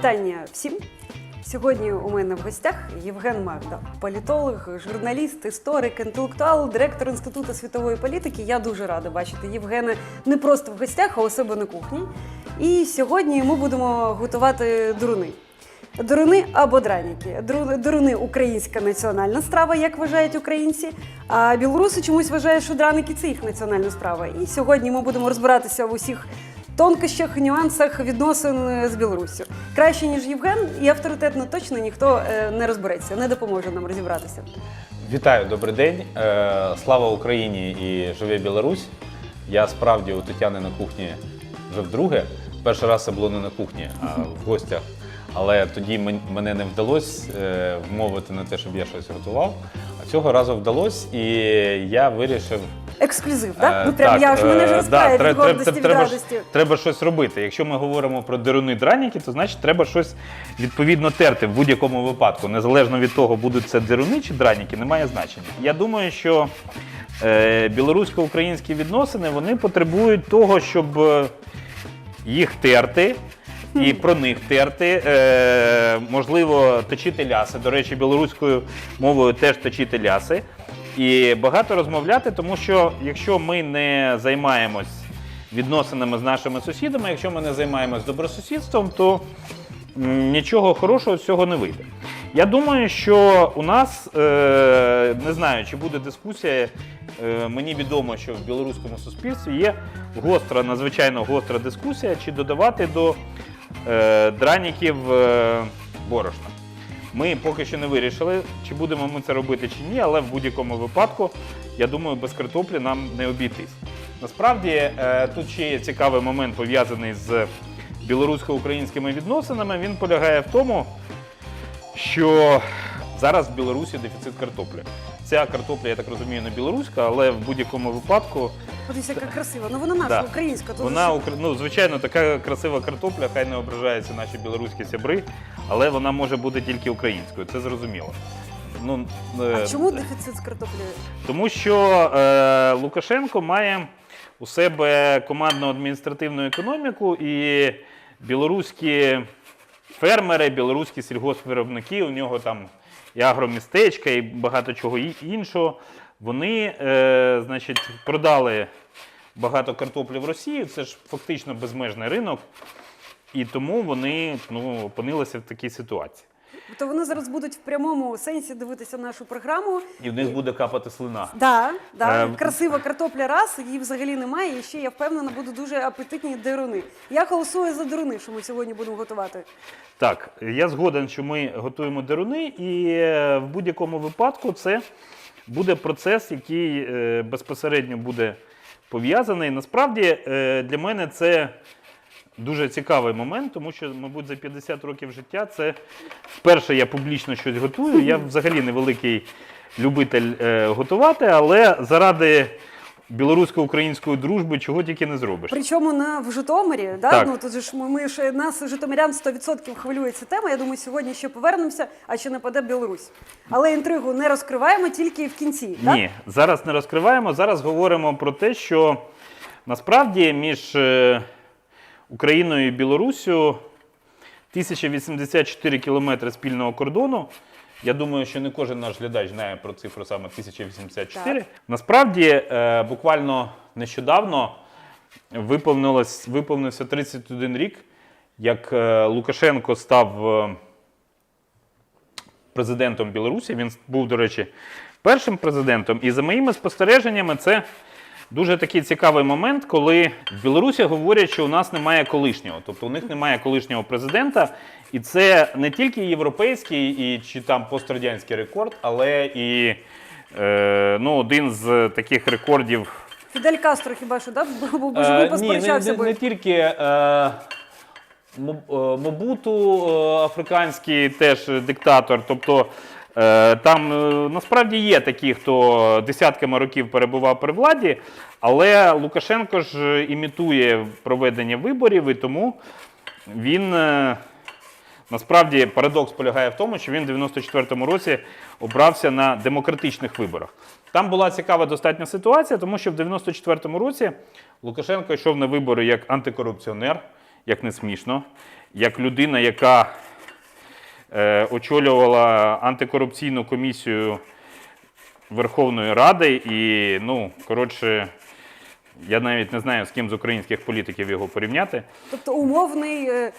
Вітання всім. Сьогодні у мене в гостях Євген Магда, політолог, журналіст, історик, інтелектуал, директор Інституту світової політики. Я дуже рада бачити Євгена не просто в гостях, а у себе на кухні. І сьогодні ми будемо готувати дуруни. Дуруни або драніки. Дуруни українська національна страва, як вважають українці. А білоруси чомусь вважають, що драники це їх національна справа. І сьогодні ми будемо розбиратися в усіх тонкощах, нюансах відносин е, з Білоруссю. Краще ніж Євген, і авторитетно точно ніхто е, не розбереться, не допоможе нам розібратися. Вітаю, добрий день. Е, Слава Україні і живе Білорусь. Я справді у Тетяни на кухні вже вдруге. Перший раз це було не на кухні, а в гостях. Але тоді мен- мене не вдалося вмовити на те, щоб я щось готував. А цього разу вдалося, і я вирішив. Ексклюзив, так? Е, Ну прям я ж мене ж е, від тре- тре- гордості, від треба, радості. треба щось робити. Якщо ми говоримо про деруни драніки, то значить треба щось відповідно терти в будь-якому випадку. Незалежно від того, будуть це деруни чи драніки, немає значення. Я думаю, що е, білорусько-українські відносини вони потребують того, щоб їх терти. І про них терти, е, можливо, точити ляси. До речі, білоруською мовою теж точити ляси. І багато розмовляти, тому що якщо ми не займаємось відносинами з нашими сусідами, якщо ми не займаємось добросусідством, то нічого хорошого з цього не вийде. Я думаю, що у нас е, не знаю, чи буде дискусія. Е, мені відомо, що в білоруському суспільстві є гостра, надзвичайно гостра дискусія, чи додавати до е, драніків борошна. Ми поки що не вирішили, чи будемо ми це робити чи ні, але в будь-якому випадку, я думаю, без картоплі нам не обійтись. Насправді, е, тут ще є цікавий момент пов'язаний з білорусько-українськими відносинами. Він полягає в тому, що зараз в Білорусі дефіцит картоплі. Ця картопля, я так розумію, не білоруська, але в будь-якому випадку Подивіться, яка красива. Ну вона наша, Да. українська. то вона укр- ну, звичайно, така красива картопля, хай не ображаються наші білоруські сябри, але вона може бути тільки українською, це зрозуміло. Ну, е, А чому дефіцит з картоплею? Тому що е, Лукашенко має у себе командно-адміністративну економіку, і білоруські фермери, білоруські сільгоспвиробники, у нього там і агромістечка, і багато чого іншого. Вони, е, значить, продали багато картоплі в Росію. Це ж фактично безмежний ринок. І тому вони ну, опинилися в такій ситуації. То вони зараз будуть в прямому сенсі дивитися нашу програму. І в них буде капати слина. Да, да, Е, красива картопля раз, її взагалі немає. І ще я впевнена, будуть дуже апетитні деруни. Я голосую за деруни, що ми сьогодні будемо готувати. Так, я згоден, що ми готуємо деруни, і е, в будь-якому випадку це буде процес, який е, безпосередньо буде пов'язаний. Насправді е, для мене це дуже цікавий момент, тому що, мабуть, за 50 років життя це вперше я публічно щось готую. Я взагалі невеликий любитель е, готувати, але заради білорусько-української дружби чого тільки не зробиш. Причому на в Житомирі, да? Так. ну тут же ж ми, ми ж нас житомирян 100% хвилює ця тема. Я думаю, сьогодні ще повернемося, а чи нападе Білорусь. Але інтригу не розкриваємо тільки в кінці. так? Ні, зараз не розкриваємо. Зараз говоримо про те, що насправді між е, Україною і Білоруссю 1084 кілометри спільного кордону. Я думаю, що не кожен наш глядач знає про цифру саме 1084. Так. Насправді, е, буквально нещодавно виповнилось, виповнився 31 рік, як е, Лукашенко став. е, президентом Білорусі. Він був, до речі, першим президентом. І за моїми спостереженнями, це дуже такий цікавий момент, коли в Білорусі говорять, що у нас немає колишнього. Тобто у них немає колишнього президента. І це не тільки європейський і чи там пострадянський рекорд, але і е, ну, один з таких рекордів Фідель Кастро хіба що, да? бо, бо, бо ж Е, Ні, не, не, не тільки е, е, Мобуту е, африканський теж диктатор. Тобто е, там е, насправді є такі, хто десятками років перебував при владі, але Лукашенко ж імітує проведення виборів, і тому він. е, Насправді парадокс полягає в тому, що він в 94-му році обрався на демократичних виборах. Там була цікава достатня ситуація, тому що в 94-му році Лукашенко йшов на вибори як антикорупціонер, як не смішно. як людина, яка е, очолювала антикорупційну комісію Верховної Ради, і, ну, коротше, я навіть не знаю, з ким з українських політиків його порівняти. Тобто умовний е,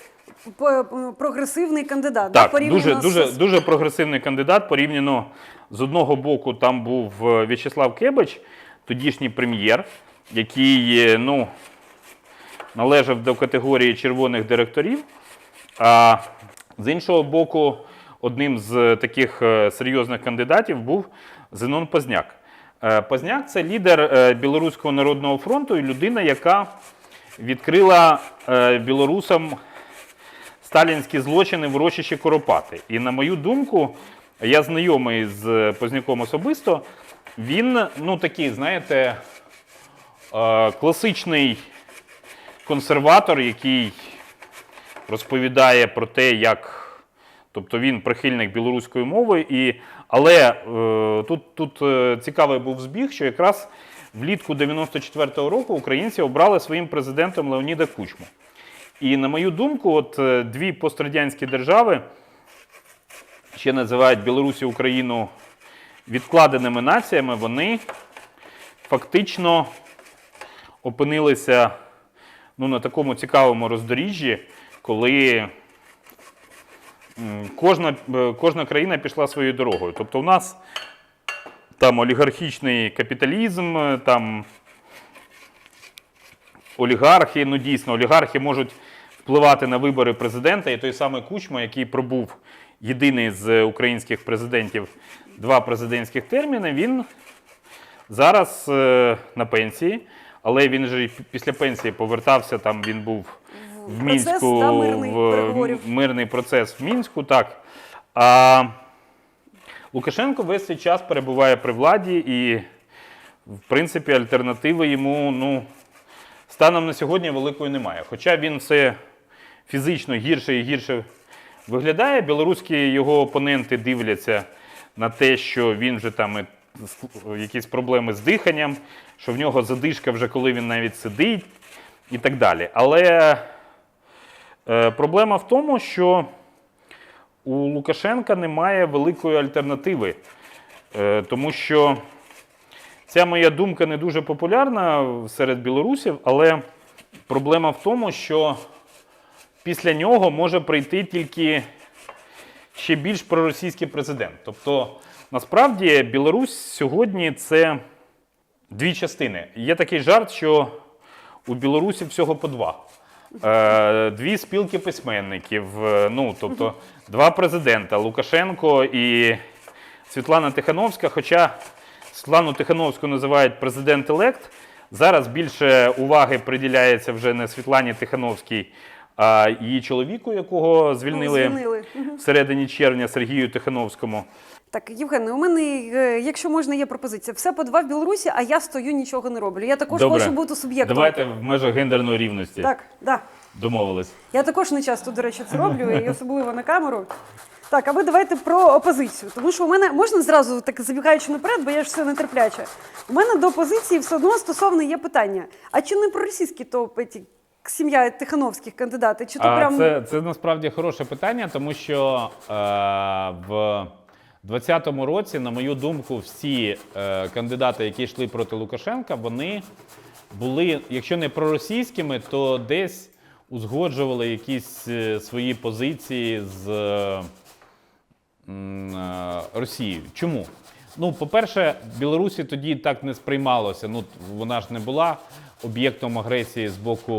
прогресивний кандидат. Так, порівняно дуже, з- дуже, дуже прогресивний кандидат. Порівняно з одного боку, там був е, В'ячеслав Кебич, тодішній прем'єр, який е, ну, належав до категорії червоних директорів. А з іншого боку, одним з таких е, серйозних кандидатів був Зенон Позняк. Е, Позняк це лідер е, Білоруського народного фронту і людина, яка відкрила е, білорусам сталінські злочини в урочищі Коропати. І на мою думку, я знайомий з Позняком особисто. Він, ну такий, знаєте, е, класичний консерватор, який розповідає про те, як. Тобто він прихильник білоруської мови, і, але е, тут, тут е, цікавий був збіг, що якраз влітку 94-го року українці обрали своїм президентом Леоніда Кучму. І на мою думку, от е, дві пострадянські держави ще називають Білорусь і Україну відкладеними націями, вони фактично опинилися ну, на такому цікавому роздоріжжі, коли кожна, е, кожна країна пішла своєю дорогою. Тобто у нас там олігархічний капіталізм, е, там олігархи, ну дійсно, олігархи можуть впливати на вибори президента. І той самий Кучма, який пробув єдиний з українських президентів два президентських терміни, він зараз е, на пенсії, але він же після пенсії повертався. Там він був в Процес, Мінську, да, мирний, в переговорів. мирний процес в Мінську. Так. А Лукашенко весь цей час перебуває при владі, і, в принципі, альтернативи йому ну, станом на сьогодні великої немає. Хоча він все фізично гірше і гірше виглядає. Білоруські його опоненти дивляться на те, що він вже там якісь проблеми з диханням, що в нього задишка вже коли він навіть сидить і так далі. Але е, проблема в тому, що у Лукашенка немає великої альтернативи, е, тому що ця моя думка не дуже популярна серед білорусів, але проблема в тому, що після нього може прийти тільки ще більш проросійський президент. Тобто, насправді, Білорусь сьогодні це дві частини. Є такий жарт, що у Білорусі всього по два. Е, Дві спілки письменників, е, ну тобто два президента Лукашенко і Світлана Тихановська. Хоча Світлану Тихановську називають президент-елект. Зараз більше уваги приділяється вже не Світлані Тихановській, а її чоловіку, якого звільнили, Ну, звільнили. Мгм. в середині червня Сергію Тихановському. Так, Євгене, у мене, е, якщо можна, є пропозиція. Все по два в Білорусі, а я стою, нічого не роблю. Я також Добре. хочу бути суб'єктом. Давайте в межах гендерної рівності Так, да. домовились. Я також не часто, до речі, це роблю, і особливо на камеру. Так, а ви давайте про опозицію. Тому що у мене можна зразу так забігаючи наперед, бо я ж все нетерпляче. У мене до опозиції все одно стосовно є питання. А чи не про російські то ці сім'я тихановських кандидатів? Чи то А прям це, це насправді хороше питання, тому що е, в 2020 році, на мою думку, всі е, кандидати, які йшли проти Лукашенка, вони були, якщо не проросійськими, то десь узгоджували якісь е, свої позиції з е, е, Росією. Чому? Ну, по-перше, Білорусі тоді так не сприймалося. Ну, вона ж не була об'єктом агресії з боку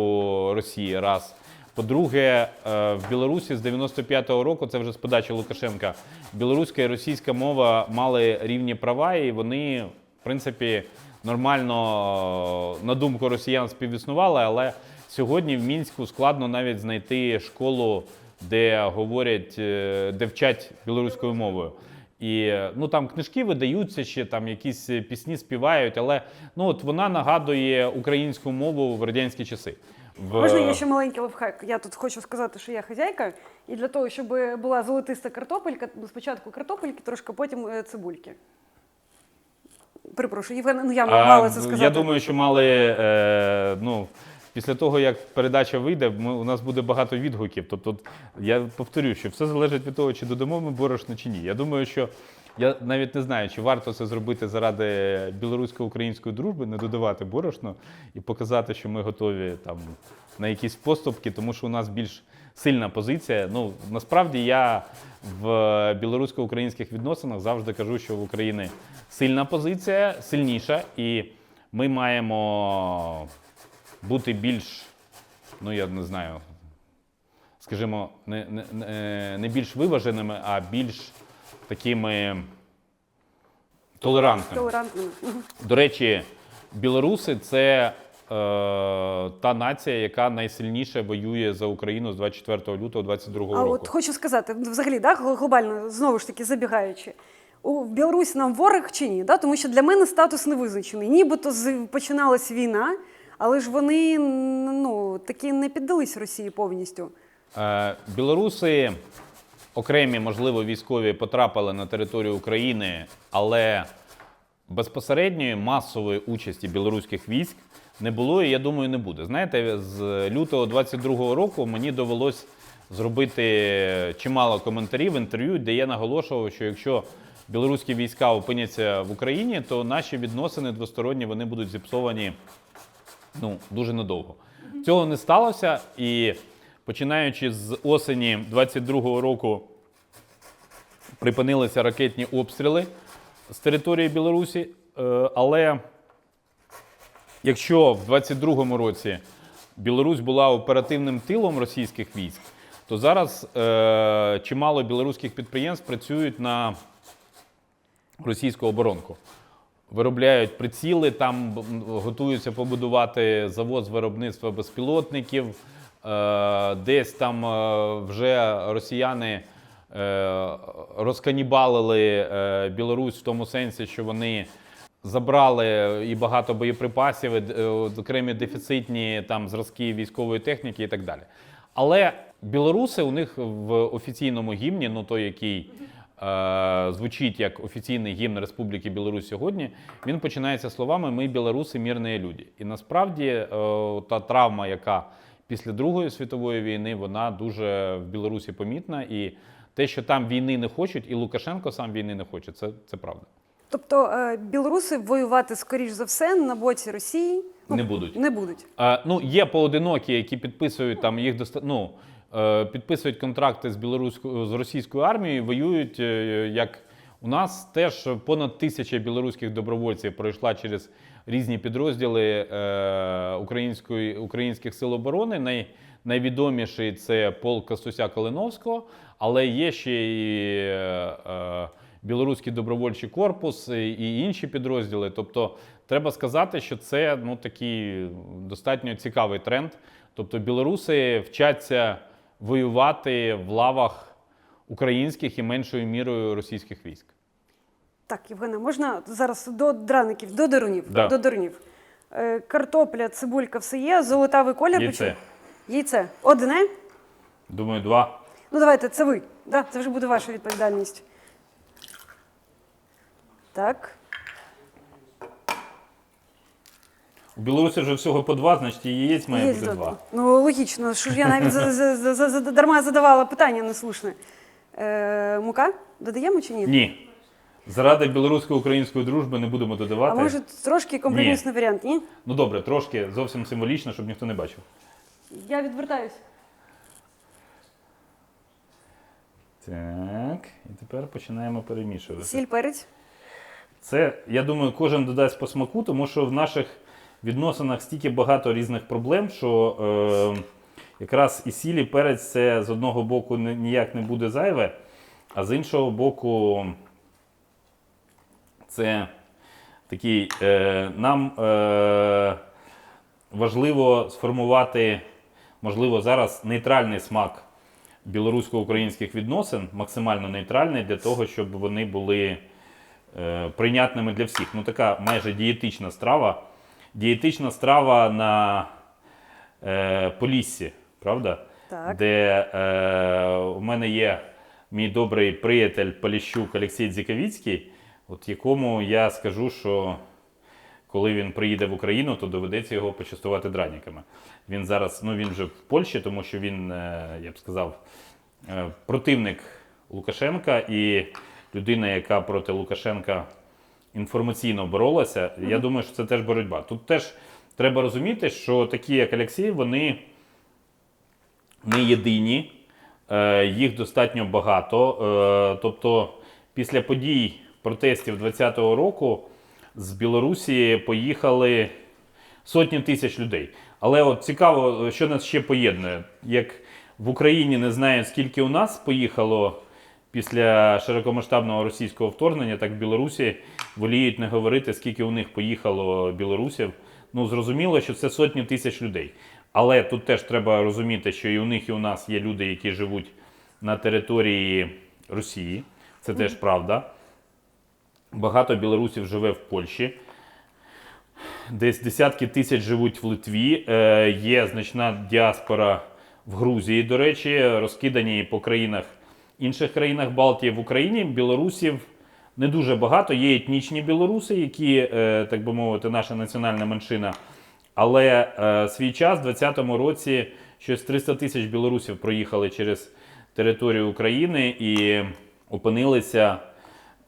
Росії. Раз. По-друге, е, в Білорусі з 95-го року, це вже з подачі Лукашенка, білоруська і російська мова мали рівні права, і вони, в принципі, нормально, е, на думку росіян, співіснували, але сьогодні в Мінську складно навіть знайти школу, де говорять, е, де вчать білоруською мовою. І ну там книжки видаються ще, там якісь пісні співають, але ну от вона нагадує українську мову в радянські часи. В... Можна є ще маленький лайфхак? Я тут хочу сказати, що я хазяйка, і для того, щоб була золотиста картопелька, спочатку картопельки, трошки потім е, цибульки. Перепрошую, Євген, ну я мала це сказати. Я думаю, що мали е, ну, після того, як передача вийде, ми, у нас буде багато відгуків. Тобто, я повторю, що все залежить від того, чи додамо ми борошно чи ні. Я думаю, що я навіть не знаю, чи варто це зробити заради білорусько-української дружби, не додавати борошно і показати, що ми готові там на якісь поступки, тому що у нас більш сильна позиція. Ну насправді я в білорусько-українських відносинах завжди кажу, що в Україні сильна позиція, сильніша, і ми маємо бути більш, ну я не знаю, скажімо, не, не, не- більш виваженими, а більш такими толерантними. Толерантними. До речі, білоруси це е, та нація, яка найсильніше воює за Україну з 24 лютого 22 А року. от хочу сказати, ну, взагалі, да, глобально, знову ж таки, забігаючи. У Білорусі нам ворог чи ні? Да? Тому що для мене статус не визначений. Нібито починалась війна, але ж вони ну, таки не піддались Росії повністю. Е, білоруси окремі, можливо, військові потрапили на територію України, але безпосередньої масової участі білоруських військ не було і я думаю, не буде. Знаєте, з лютого 22-го року мені довелось зробити чимало коментарів, інтерв'ю, де я наголошував, що якщо білоруські війська опиняться в Україні, то наші відносини двосторонні вони будуть зіпсовані ну, дуже надовго. Цього не сталося, і починаючи з осені 22-го року припинилися ракетні обстріли з території Білорусі. Е, Але якщо в 22-му році Білорусь була оперативним тилом російських військ, то зараз е, чимало білоруських підприємств працюють на російську оборонку. Виробляють приціли, там готуються побудувати завод з виробництва безпілотників. Е, Десь там е, вже росіяни е, розканібалили Білорусь в тому сенсі, що вони забрали і багато боєприпасів, окремі дефіцитні там зразки військової техніки і так далі. Але білоруси у них в офіційному гімні, ну той, який звучить як офіційний гімн Республіки Білорусь сьогодні, він починається словами Ми білоруси, мирні люди. І насправді е, та травма, яка після Другої світової війни, вона дуже в Білорусі помітна. І те, що там війни не хочуть, і Лукашенко сам війни не хоче, це, це правда. Тобто е, білоруси воювати, скоріш за все, на боці Росії Не будуть. Не будуть. Е, ну, є поодинокі, які підписують там їх доста... ну, е, підписують контракти з білоруською з російською армією, воюють е, як у нас теж понад тисяча білоруських добровольців пройшла через різні підрозділи е, української українських сил оборони. Най, найвідоміший це полк Костуся Калиновського, але є ще і е, е, білоруський добровольчий корпус і інші підрозділи. Тобто, треба сказати, що це ну такий достатньо цікавий тренд. Тобто, білоруси вчаться воювати в лавах українських і меншою мірою російських військ. Так, Євгена, можна зараз до драників, до дерунів. Да. До дерунів. Е, картопля, цибулька, все є, золотавий колір. Яйце. почу- Яйце. Одне. Думаю, два. Ну давайте, це ви. Да, це вже буде ваша відповідальність. Так. У Білорусі вже всього по два, значить і яєць має Є бути зо- два. Ну, логічно, що ж я навіть за, за, за, за, за- дарма задавала питання неслушне. Е, мука? Додаємо чи ні? Ні. Заради білорусько-української дружби не будемо А додавати. може трошки компромісний варіант, ні? Ну добре, трошки зовсім символічно, щоб ніхто не бачив. Я відвертаюсь. Так, і тепер починаємо перемішувати. Сіль, перець. Це, я думаю, кожен додасть по смаку, тому що в наших відносинах стільки багато різних проблем, що е, якраз і сіль, і перець це з одного боку ніяк не буде зайве, а з іншого боку, це такий е, нам е, важливо сформувати, можливо, зараз нейтральний смак білорусько-українських відносин, максимально нейтральний, для того, щоб вони були е, прийнятними для всіх. Ну, така майже дієтична страва. Дієтична страва на е, Поліссі, правда? Так. Де е, у мене є мій добрий приятель Поліщук Олексій Дзіковіцький, от якому я скажу, що коли він приїде в Україну, то доведеться його почастувати драніками. Він зараз, ну він вже в Польщі, тому що він, е, я б сказав, е, противник Лукашенка і людина, яка проти Лукашенка інформаційно боролася. Я думаю, що це теж боротьба. Тут теж треба розуміти, що такі, як Олексій, вони не єдині, е, їх достатньо багато. Е, Тобто, після подій протестів 2020 року з Білорусі поїхали сотні тисяч людей. Але от цікаво, що нас ще поєднує. Як в Україні не знають, скільки у нас поїхало після широкомасштабного російського вторгнення, так в Білорусі воліють не говорити, скільки у них поїхало білорусів. Ну, зрозуміло, що це сотні тисяч людей. Але тут теж треба розуміти, що і у них, і у нас є люди, які живуть на території Росії. Це теж правда. Багато білорусів живе в Польщі. Десь десятки тисяч живуть в Литві. Е, є значна діаспора в Грузії, до речі, розкидані по країнах інших країнах Балтії. В Україні білорусів не дуже багато. Є етнічні білоруси, які, е, так би мовити, наша національна меншина. Але е, свій час, в 2020 році, щось 300 тисяч білорусів проїхали через територію України і опинилися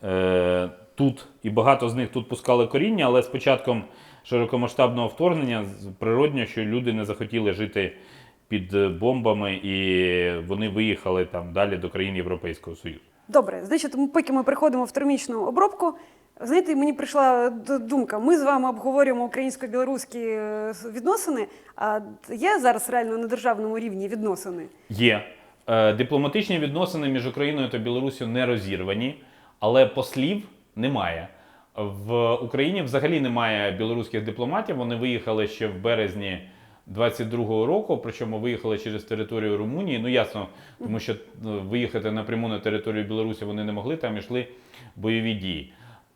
е, тут. І багато з них тут пускали коріння, але з початком широкомасштабного вторгнення природньо, що люди не захотіли жити під е, бомбами, і вони виїхали там далі до країн Європейського Союзу. Добре, значить, поки ми приходимо в термічну обробку, знаєте, мені прийшла думка: ми з вами обговорюємо українсько-білоруські е, відносини. А є зараз реально на державному рівні відносини? Є е, дипломатичні відносини між Україною та Білоруссю не розірвані, але послів немає. В Україні взагалі немає білоруських дипломатів. Вони виїхали ще в березні 22-го року, причому виїхали через територію Румунії. Ну ясно, тому що е, виїхати напряму на територію Білорусі вони не могли, там йшли бойові дії.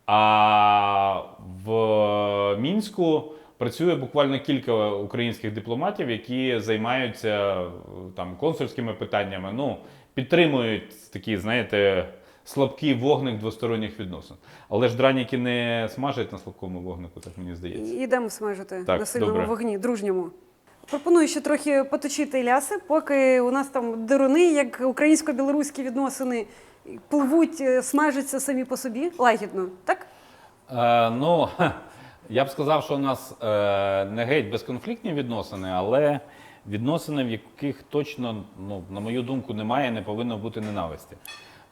А в Мінську працює буквально кілька українських дипломатів, які займаються там консульськими питаннями. Ну, підтримують такі, знаєте, слабкий вогник двосторонніх відносин. Але ж драніки не смажать на слабкому вогнику, так мені здається. І йдемо смажити Так, на сильному добре. вогні, дружньому. Пропоную ще трохи поточити ляси, поки у нас там деруни, як українсько-білоруські відносини, пливуть, е, смажаться самі по собі лагідно, так? Е, ну, я б сказав, що у нас е, не геть безконфліктні відносини, але відносини, в яких точно, ну, на мою думку, немає, не повинно бути ненависті.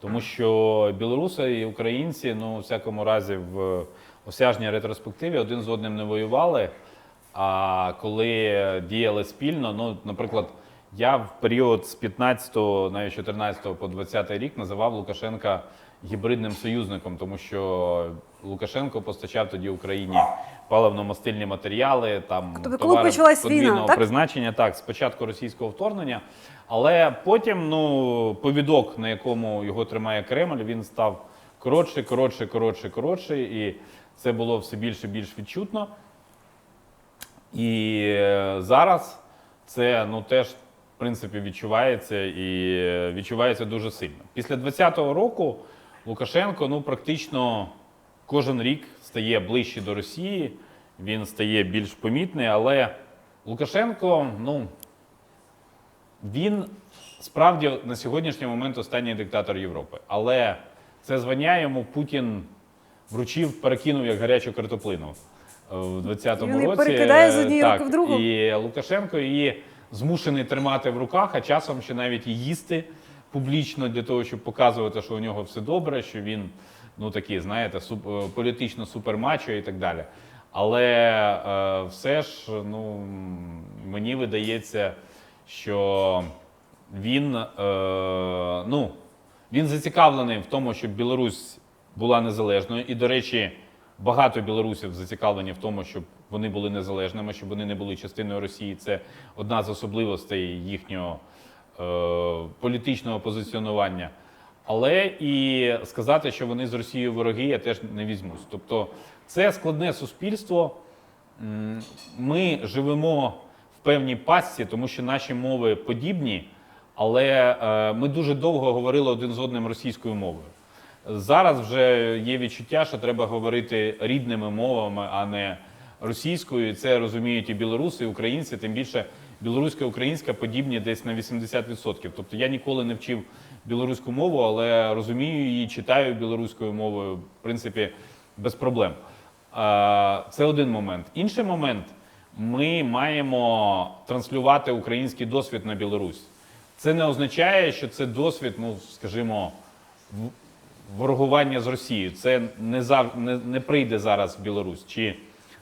Тому що білоруси і українці, ну, у всякому разі, в осяжній ретроспективі один з одним не воювали. А коли діяли спільно, ну, наприклад, я в період з 15, навіть 14 по 20 рік називав Лукашенка гібридним союзником, тому що Лукашенко постачав тоді Україні паливно-мастильні матеріали, там Тобто, коли товари почалась війна, подвійного так? призначення, так, спочатку російського вторгнення, але потім ну, повідок, на якому його тримає Кремль, він став коротше, коротше, коротше, коротше, і це було все більше більш відчутно. І е, зараз це ну, теж, в принципі, відчувається і е, відчувається дуже сильно. Після 2020 року Лукашенко ну, практично кожен рік стає ближче до Росії, він стає більш помітний, але Лукашенко, ну, він справді на сьогоднішній момент останній диктатор Європи. Але це звання йому Путін вручив, перекинув як гарячу картоплину в 20-му році. перекидає з однієї руки в другу. І Лукашенко її змушений тримати в руках, а часом ще навіть і їсти публічно для того, щоб показувати, що у нього все добре, що він ну такий, знаєте, суп, е, політично супермачо і так далі. Але е, все ж, ну мені видається, що він, е, ну, він зацікавлений в тому, щоб Білорусь була незалежною. І, до речі, багато білорусів зацікавлені в тому, щоб вони були незалежними, щоб вони не були частиною Росії. Це одна з особливостей їхнього е, політичного позиціонування. Але і сказати, що вони з Росією вороги, я теж не візьмусь. Тобто, це складне суспільство. Ми живемо в певній пастці, тому що наші мови подібні, але е, ми дуже довго говорили один з одним російською мовою. Зараз вже є відчуття, що треба говорити рідними мовами, а не російською. Це розуміють і білоруси, і українці. Тим більше білоруська і українська подібні десь на 80%. Тобто я ніколи не вчив білоруську мову, але розумію її, читаю білоруською мовою, в принципі, без проблем. Це один момент. Інший момент ми маємо транслювати український досвід на Білорусь. Це не означає, що це досвід, ну скажімо, ворогування з Росією. Це не зав... не, не прийде зараз в Білорусь. Чи,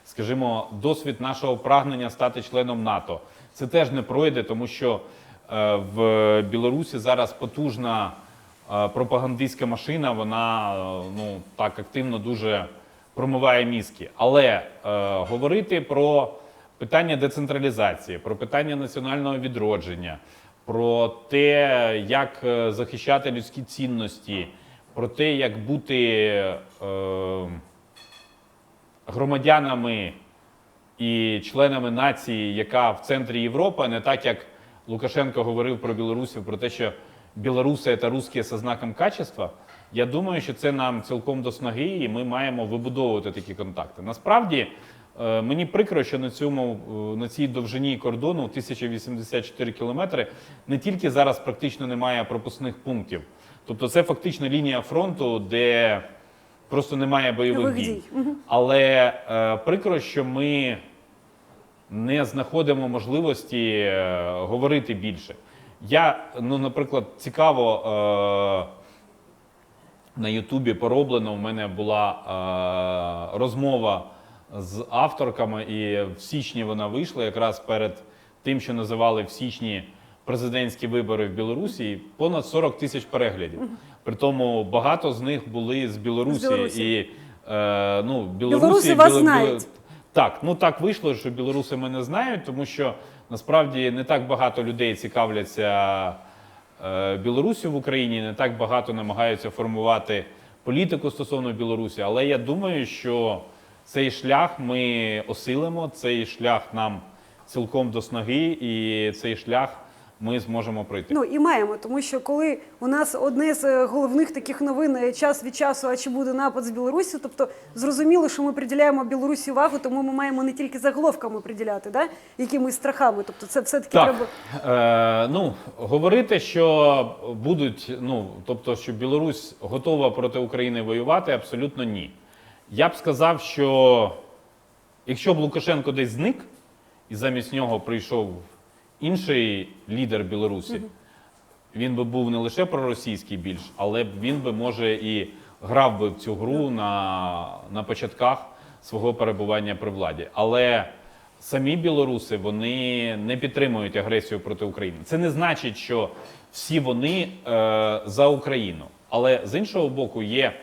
скажімо, досвід нашого прагнення стати членом НАТО. Це теж не пройде, тому що е, в Білорусі зараз потужна е, пропагандистська машина, вона е, ну так активно дуже промиває мізки. Але е, говорити про питання децентралізації, про питання національного відродження, про те, як е, захищати людські цінності, про те, як бути е, громадянами і членами нації, яка в центрі Європи, не так як Лукашенко говорив про білорусів, про те, що білоруси це русські зі знаком качества. Я думаю, що це нам цілком до снаги, і ми маємо вибудовувати такі контакти. Насправді, е, мені прикро, що на цьому е, на цій довжині кордону 1084 кілометри не тільки зараз практично немає пропускних пунктів. Тобто, це фактично лінія фронту, де просто немає бойових дій. Але е, прикро, що ми не знаходимо можливості е, говорити більше. Я, ну, наприклад, цікаво е, на Ютубі пороблено. У мене була е, розмова з авторками, і в січні вона вийшла якраз перед тим, що називали в січні президентські вибори в Білорусі. Понад 40 тисяч переглядів. Притому багато з них були з Білорусі. З Білорусі. І, е, ну, Білорусі, Білоруси вас Біло- знають. так, ну так вийшло, що білоруси мене знають, тому що насправді не так багато людей цікавляться е, Білорусі в Україні, не так багато намагаються формувати політику стосовно Білорусі. Але я думаю, що цей шлях ми осилимо, цей шлях нам цілком до снаги, і цей шлях ми зможемо пройти. Ну і маємо, тому що коли у нас одне з е, головних таких новин е, час від часу, а чи буде напад з Білорусі, тобто зрозуміло, що ми приділяємо Білорусі увагу, тому ми маємо не тільки заголовками приділяти, да? якимись страхами. Тобто, це все таки Так, треба. е, ну говорити, що будуть, ну тобто, що Білорусь готова проти України воювати, абсолютно ні. Я б сказав, що якщо б Лукашенко десь зник, і замість нього прийшов інший лідер Білорусі, він би був не лише проросійський більш, але б він би може і грав би в цю гру на, на початках свого перебування при владі. Але самі білоруси вони не підтримують агресію проти України. Це не значить, що всі вони е, за Україну. Але з іншого боку, є е,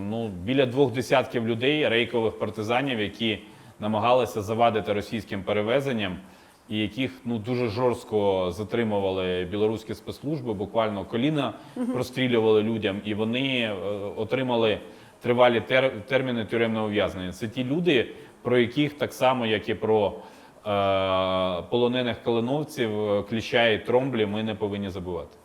ну, біля двох десятків людей, рейкових партизанів, які намагалися завадити російським перевезенням, і яких ну дуже жорстко затримували білоруські спецслужби, буквально коліна прострілювали людям, і вони е, отримали тривалі тер- терміни тюремного ув'язнення. Це ті люди, про яких так само, як і про е, полонених калиновців, е, кліща і тромблі, ми не повинні забувати.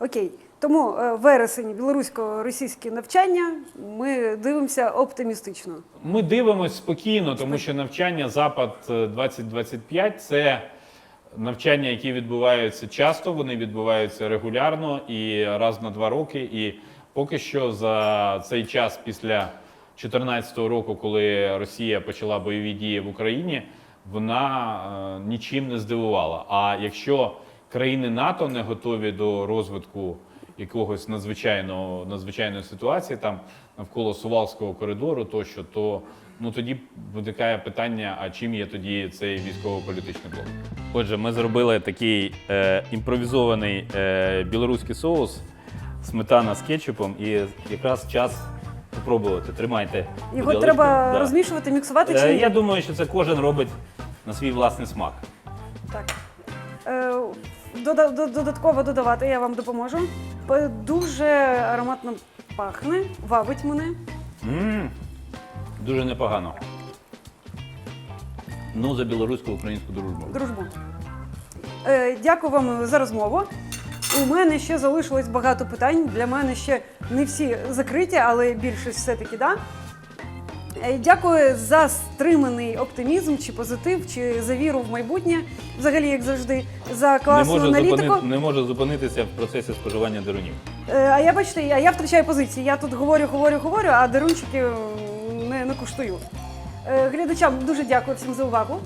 Окей. Тому е, вересень білорусько-російське навчання ми дивимося оптимістично. Ми дивимося спокійно, тому що навчання Запад е, 2025 це навчання, які відбуваються часто, вони відбуваються регулярно і раз на два роки. І поки що за цей час після 2014 року, коли Росія почала бойові дії в Україні, вона е, нічим не здивувала. А якщо країни НАТО не готові до розвитку якогось надзвичайного надзвичайної ситуації там навколо Сувалського коридору, тощо, то ну тоді виникає питання: а чим є тоді цей військово-політичний блок? Отже, ми зробили такий е, імпровізований е, білоруський соус, сметана з кетчупом, і якраз час спробувати. Тримайте. Його треба Да. розмішувати, міксувати чи Е, ні? я думаю, що це кожен робить на свій власний смак. Так. Е, до- додатково додавати я вам допоможу. П- Дуже ароматно пахне, вабить мене. м Дуже непогано. Ну, за білорусько-українську дружбу. Дружбу. Е, дякую вам за розмову. У мене ще залишилось багато питань. Для мене ще не всі закриті, але більшість все-таки да. Е, Дякую за стриманий оптимізм чи позитив, чи за віру в майбутнє, взагалі, як завжди, за Не класну можу, аналітику. зупини, не можу зупинитися в процесі споживання дерунів. Е, А я бачите, я, я втрачаю позиції. Я тут говорю, говорю, говорю, а дарунчики не, не куштую. Е, Глядачам дуже дякую всім за увагу.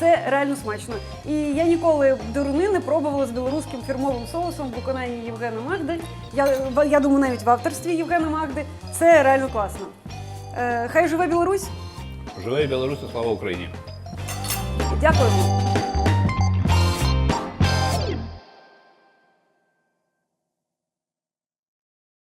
Це реально смачно. І я ніколи деруни не пробувала з білоруським фірмовим соусом в виконанні Євгена Магди. Я, я думаю, навіть в авторстві Євгена Магди. Це реально класно. Е, Хай живе Білорусь! Живе Білорусь, і слава Україні! Дякую.